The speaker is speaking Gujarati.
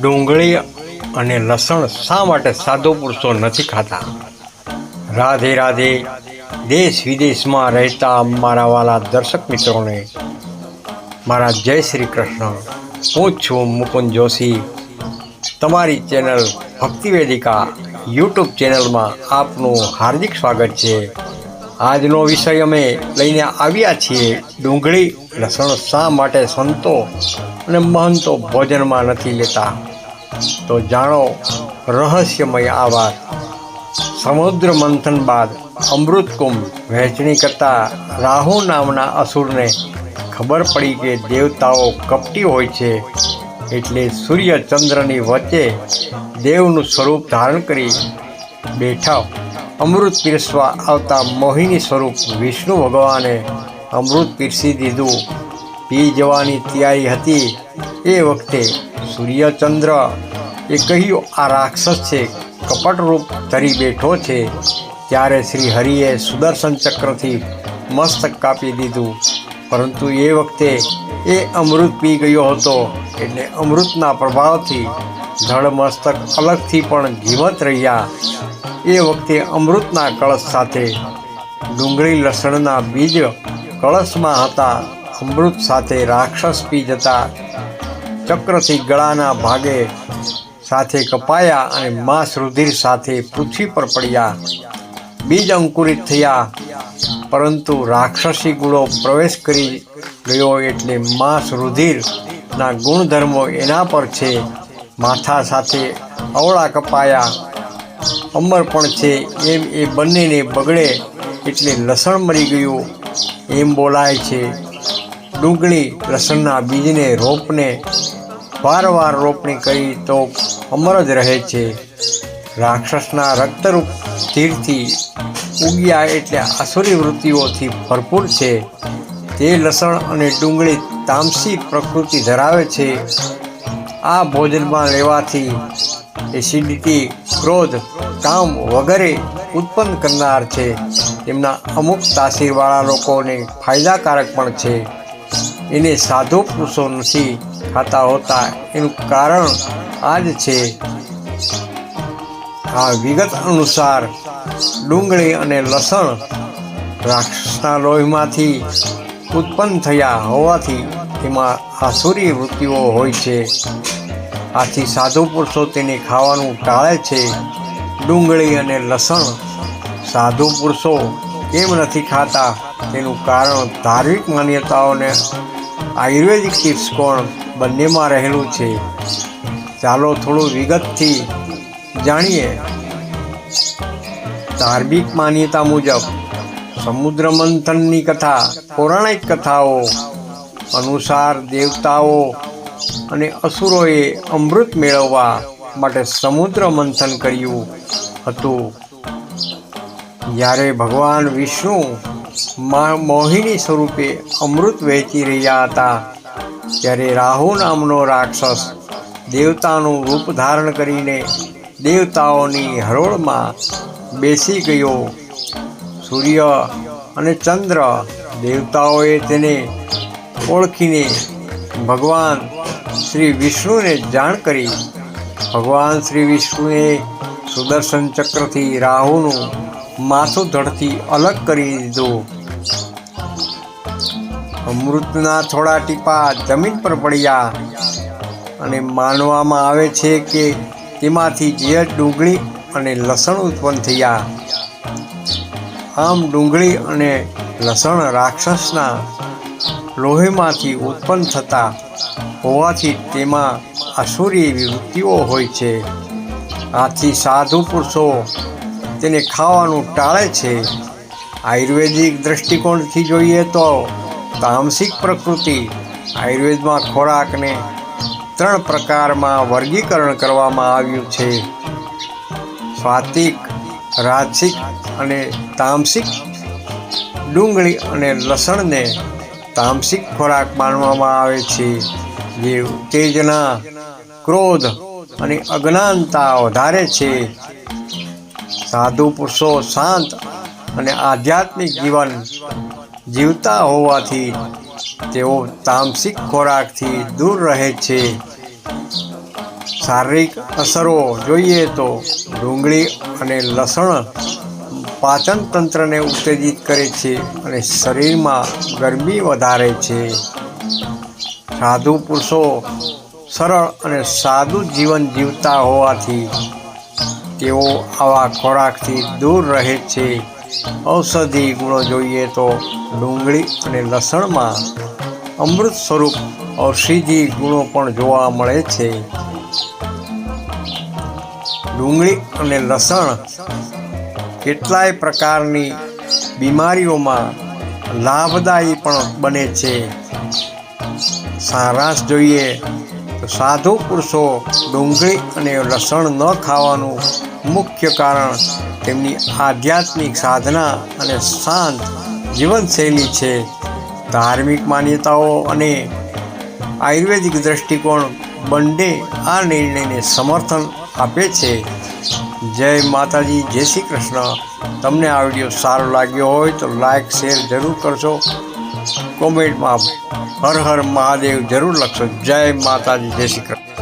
ડુંગળી અને લસણ શા માટે સાધુ પુરુષો નથી ખાતા? રાધે રાધે દેશ વિદેશમાં રહેતા મારા વાલા દર્શક મિત્રોને મારા જય શ્રી કૃષ્ણ. હું છું મુકુંદ જોશી. તમારી ચેનલ ભક્તિ વેદિકા યુટ્યુબ ચેનલમાં આપનું હાર્દિક સ્વાગત છે. આજનો વિષય અમે લઈને આવ્યા છીએ ડુંગળી લસણ શા માટે સંતો અને મહંતો ભોજનમાં નથી લેતા? તો જાણો, રહસ્યમય આ વાત. સમુદ્ર મંથન બાદ અમૃત કુંભ વહેંચણી કરતા રાહુ નામના અસુરને ખબર પડી કે દેવતાઓ કપટી હોય છે એટલે સૂર્ય ચંદ્રની વચ્ચે દેવનું સ્વરૂપ ધારણ કરી બેઠા અમૃત પીરસવા આવતા મોહિની સ્વરૂપ વિષ્ણુ ભગવાને અમૃત પીરસી દીધું. પી જવાની તૈયારી હતી. એ વખતે સૂર્યચંદ્ર એ કહ્યું, આ રાક્ષસ છે, કપટરૂપ ધરી બેઠો છે. ત્યારે શ્રી હરિએ સુદર્શન ચક્રથી મસ્તક કાપી દીધું. પરંતુ એ વખતે એ અમૃત પી ગયો હતો. એટલે અમૃતના પ્રભાવથી ધડ મસ્તક અલગથી પણ જીવંત રહ્યા. એ વખતે અમૃતના કળશ સાથે, ડુંગળી લસણના બીજ કળશમાં હતા. અમૃત સાથે રાક્ષસ પી જતા ચક્રથી ગળાના ભાગે સાથે કપાયા અને માંસ રુધિર સાથે પૃથ્વી પર પડ્યા. બીજ અંકુરિત થયા, પરંતુ રાક્ષસી ગુણો પ્રવેશ કરી ગયો એટલે માંસ રુધિરના ગુણધર્મો એના પર છે. માથા સાથે અવળા કપાયા અમર પણ છે. એમ એ બંનેને બગડે એટલે લસણ મરી ગયું. એમ બોલાય છે. ડુંગળી લસણના બીજને રોપને વારંવાર રોપણી કરી તો અમર જ રહે છે. રાક્ષસના રક્તરૂપ તીરથી ઉગ્યા એટલે આસુરી વૃત્તિઓથી ભરપૂર છે. તે લસણ અને ડુંગળી તામસી પ્રકૃતિ ધરાવે છે. આ ભોજનમાં લેવાથી એસિડિટી ક્રોધ, કામ વગેરે ઉત્પન્ન કરનાર છે. તેમના અમુક તાસીરવાળા લોકોને ફાયદાકારક પણ છે. એને સાધુ પુરુષો નથી ખાતા હોતા, એનું કારણ આ જ છે. આ વિગત અનુસાર ડુંગળી અને લસણ રાક્ષસના લોહીમાંથી ઉત્પન્ન થયા હોવાથી એમાં આસુરી વૃત્તિઓ હોય છે. આથી સાધુ પુરુષો તેને ખાવાનું ટાળે છે. ડુંગળી અને લસણ. સાધુ પુરુષો કેમ નથી ખાતા? તેનું કારણ ધાર્મિક માન્યતાઓને આયુર્વેદિક દૃષ્ટિકોણ બંનેમાં રહેલું છે. ચાલો થોડું વિગતથી જાણીએ. ધાર્મિક માન્યતા મુજબ સમુદ્ર મંથનની કથા, પૌરાણિક કથાઓ અનુસાર દેવતાઓ અને અસુરોએ અમૃત મેળવવા માટે સમુદ્ર મંથન કર્યું હતું. જ્યારે ભગવાન વિષ્ણુ મા- મોહિની સ્વરૂપે અમૃત વહેંચી રહ્યા હતા, ત્યારે રાહુ નામનો રાક્ષસ દેવતાનું રૂપ ધારણ કરીને દેવતાઓની હરોળમાં બેસી ગયો. સૂર્ય અને ચંદ્ર દેવતાઓએ તેને ઓળખીને ભગવાન શ્રી વિષ્ણુને જાણ કરી. ભગવાન શ્રી વિષ્ણુએ સુદર્શન ચક્રથી રાહુનું માથું ધડથી અલગ કરી દીધું. અમૃતના થોડા ટીપા જમીન પર પડ્યા અને માનવામાં આવે છે કે તેમાંથી જે ડુંગળી અને લસણ ઉત્પન્ન થયા. આમ ડુંગળી અને લસણ રાક્ષસના લોહીમાંથી ઉત્પન્ન થતા હોવાથી તેમાં અસુરી વૃત્તિઓ હોય છે. આથી સાધુ પુરુષો તેને ખાવાનું ટાળે છે. આયુર્વેદિક દૃષ્ટિકોણથી જોઈએ તો તામસિક પ્રકૃતિ, આયુર્વેદમાં ખોરાકને ત્રણ પ્રકારમાં વર્ગીકરણ કરવામાં આવ્યું છે. સ્વાતિક, રાજસિક અને તામસિક. ડુંગળી અને લસણને તામસિક ખોરાક માનવામાં આવે છે. જે ઉત્તેજના ક્રોધ અને અજ્ઞાનતા વધારે છે. સાધુ પુરુષો શાંત અને આધ્યાત્મિક જીવન જીવતા હોવાથી તેઓ તામસિક ખોરાકથી દૂર રહે છે. શારીરિક અસરો જોઈએ તો ડુંગળી અને લસણ પાચન તંત્રને ઉત્તેજિત કરે છે અને શરીરમાં ગરમી વધારે છે. સાધુ પુરુષો સરળ અને સાદું જીવન જીવતા હોવાથી તેઓ આવા ખોરાકથી દૂર રહે છે. ઔષધિ ગુણો જોઈએ તો ડુંગળી અને લસણમાં અમૃત સ્વરૂપ ઔષધિ ગુણો પણ જોવા મળે છે. ડુંગળી અને લસણ કેટલાય પ્રકારની બીમારીઓમાં લાભદાયી પણ બને છે. સારાંશ જોઈએ તો સાધુ પુરુષો ડુંગળી અને લસણ ન ખાવાનું મુખ્ય કારણ તેમની આધ્યાત્મિક સાધના અને શાંત જીવનશૈલી છે. ધાર્મિક માન્યતાઓ અને આયુર્વેદિક દૃષ્ટિકોણ બંને આ નિર્ણયને સમર્થન આપે છે. જય માતાજી, જય શ્રી કૃષ્ણ. તમને આ વીડિયો સારો લાગ્યો હોય તો લાઈક, શેર જરૂર કરજો. કોમેન્ટમાં હર હર મહાદેવ જરૂર લખશો. જય માતાજી જય શ્રી કૃષ્ણ.